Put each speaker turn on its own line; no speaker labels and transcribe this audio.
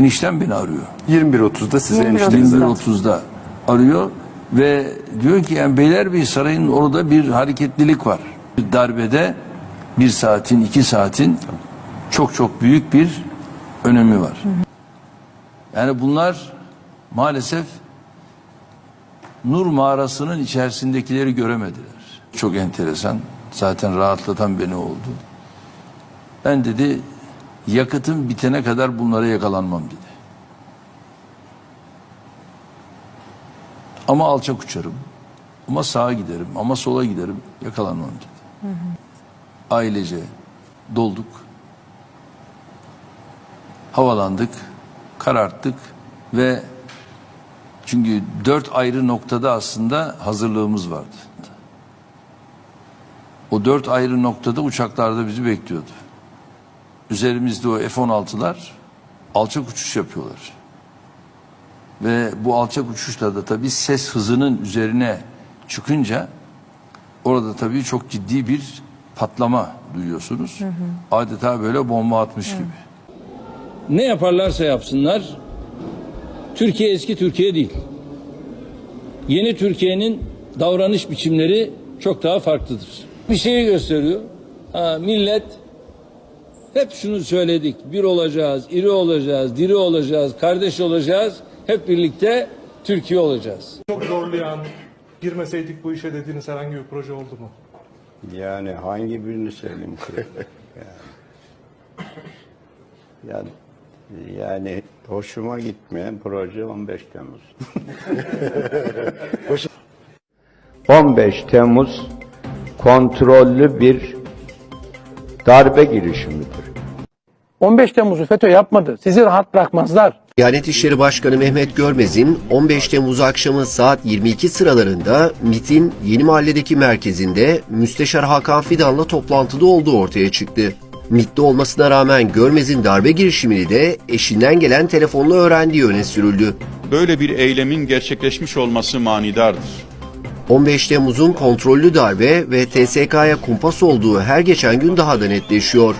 Eniştem beni arıyor.
21.30'da size
21.30'da.
enişteniz aradı.
21.30'da arıyor ve diyor ki yani Beylerbeyi Sarayı'nın orada bir hareketlilik var. Bir darbede bir saatin, iki saatin çok çok büyük bir önemi var. Yani bunlar maalesef Nur mağarasının içerisindekileri göremediler. Çok enteresan. Zaten rahatlatan beni oldu. Ben dedi yakıtım bitene kadar bunlara yakalanmam dedi. Ama alçak uçarım. Ama sağa giderim. Ama sola giderim. Yakalanmam dedi. Ailece dolduk. Havalandık. Kararttık. Ve çünkü dört ayrı noktada aslında hazırlığımız vardı. O dört ayrı noktada uçaklar da bizi bekliyordu. Üzerimizde o F-16'lar alçak uçuş yapıyorlar. Ve bu alçak uçuşlarda tabii ses hızının üzerine çıkınca orada tabii çok ciddi bir patlama duyuyorsunuz. Adeta böyle bomba atmış gibi.
ne yaparlarsa yapsınlar Türkiye eski Türkiye değil. Yeni Türkiye'nin davranış biçimleri çok daha farklıdır. Bir şeyi gösteriyor. Ha, millet hep şunu söyledik. Bir olacağız, iri olacağız, diri olacağız, kardeş olacağız. Hep birlikte Türkiye olacağız.
Çok zorlayan, girmeseydik bu işe dediğiniz herhangi bir proje oldu mu?
Yani hangi birini söyleyeyim ki? yani, yani, yani hoşuma gitmeyen proje 15 Temmuz. 15 Temmuz kontrollü bir darbe girişimidir.
15 Temmuz'u FETÖ yapmadı. Sizi rahat bırakmazlar.
Diyanet İşleri Başkanı Mehmet Görmez'in 15 Temmuz akşamı saat 22 sıralarında MIT'in Yeni Mahalle'deki merkezinde Müsteşar Hakan Fidan'la toplantıda olduğu ortaya çıktı. MIT'te olmasına rağmen Görmez'in darbe girişimini de eşinden gelen telefonla öğrendiği öne sürüldü.
Böyle bir eylemin gerçekleşmiş olması manidardır.
15 Temmuz'un kontrollü darbe ve TSK'ya kumpas olduğu her geçen gün daha da netleşiyor.